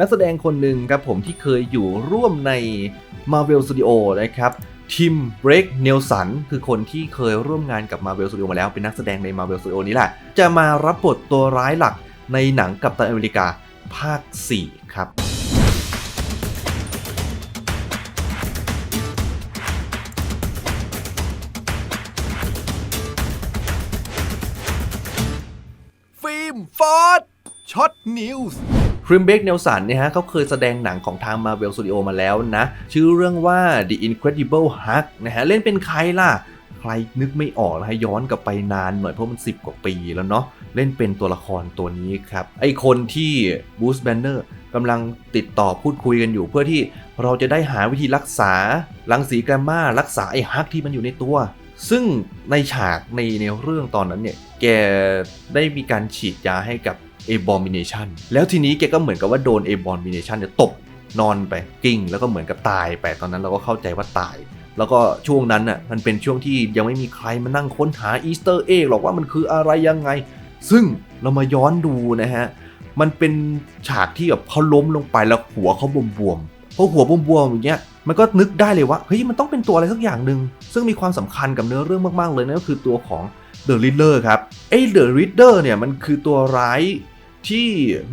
นักแสดงคนหนึ่งครับผมที่เคยอยู่ร่วมใน Marvel Studio นะครับทิมเบรกเนลสันคือคนที่เคยร่วมงานกับ Marvel Studio มาแล้วเป็นนักแสดงใน Marvel Studio นี้แหละ จะมารับบทตัวร้ายหลักในหนังกัปตันอเมริกาภาค 4 ครับฟิล์มฟอร์ดช็อตนิวส์ คริมเบกเนลสันเนี่ยฮะเขาเคยแสดงหนังของทาง Marvel Studio มาแล้วนะ ชื่อเรื่องว่า The Incredible Hulk นะฮะเล่นเป็นใครล่ะใครนึกไม่ออกนะฮะย้อนกลับไปนานหน่อยเพราะมัน 10 กว่าปีแล้วเนาะเล่นเป็นตัวละครตัวนี้ครับ ไอคนที่บูสแบนเนอร์กำลังติดต่อพูดคุยกันอยู่ เพื่อที่เราจะได้หาวิธีรักษารังสีแกรมมารักษาไอฮักที่มันอยู่ในตัว ซึ่งในฉากในในเรื่องตอนนั้นเนี่ย แกได้มีการฉีดยาให้กับ Abomination แล้วทีนี้แกก็เหมือนกับว่าโดน Abomination เนี่ยตบนอนไปกิ้ง แล้วก็เหมือนกับตายไปตอนนั้นเราก็เข้าใจว่าตาย แล้วก็ช่วงนั้นน่ะมันเป็นช่วงที่ยังไม่มีใครมานั่งค้นหาอีสเตอร์เอ็กหรอกว่ามันคืออะไรยังไง ซึ่งเรามาย้อนดูนะฮะ มันเป็นฉากที่แบบเขาล้มลงไปแล้วหัวเขาบวมๆพอหัวบวมๆอย่างเงี้ยมันก็นึกได้เลยว่าเฮ้ยมันต้องเป็นตัวอะไรสักอย่างหนึ่งซึ่งมีความสำคัญกับเนื้อเรื่องมากๆเลยนั่นก็คือตัวของ The Riddler ครับไอ้ The Riddler เนี่ยมันคือตัวร้าย ที่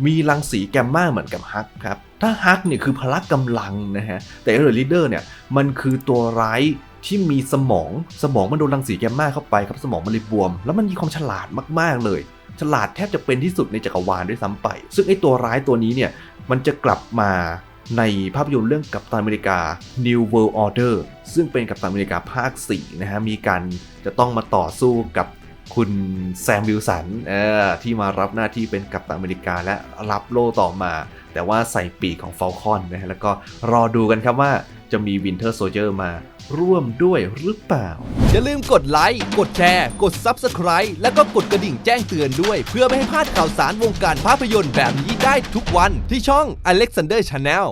มีรังสีแกมมาเหมือนกับฮักครับ ถ้าฮักเนี่ยคือพละกำลังนะฮะ แต่ The Riddler เนี่ยมันคือตัวร้ายที่มีสมอง สมองมันโดนรังสีแกมมาเข้าไปครับ สมองมันเลยบวม แล้วมันมีความฉลาดมาก ๆ เลย ฉลาดแทบจะเป็นที่สุดในจักรวาลด้วยซ้ำไป ซึ่งไอ้ตัวร้ายตัวนี้เนี่ยมันจะกลับมาในภาพยนตร์เรื่องกัปตันอเมริกา New World Order ซึ่งเป็นกัปตันอเมริกาภาค 4 นะฮะ มีการจะต้องมาต่อสู้กับ คุณแซมวิลสันเออที่มารับหน้าที่เป็นกัปตันอเมริกาและรับโล่ต่อมา แต่ว่าใส่ปีกของฟ a ลคอนนะฮะแล้วก็รอดูกันครับว่าจะมี Winter Soldier มาร่วมด้วยหรือเปล่า อย่าลืมกดไลค์ กดแชร์ กด Subscribe แล้วก็กดกระดิ่งแจ้งเตือนด้วย เพื่อไม่ให้พลาดข่าวสารวงการภาพยนตร์แบบนี้ได้ทุกวันที่ช่อง Alexander Channel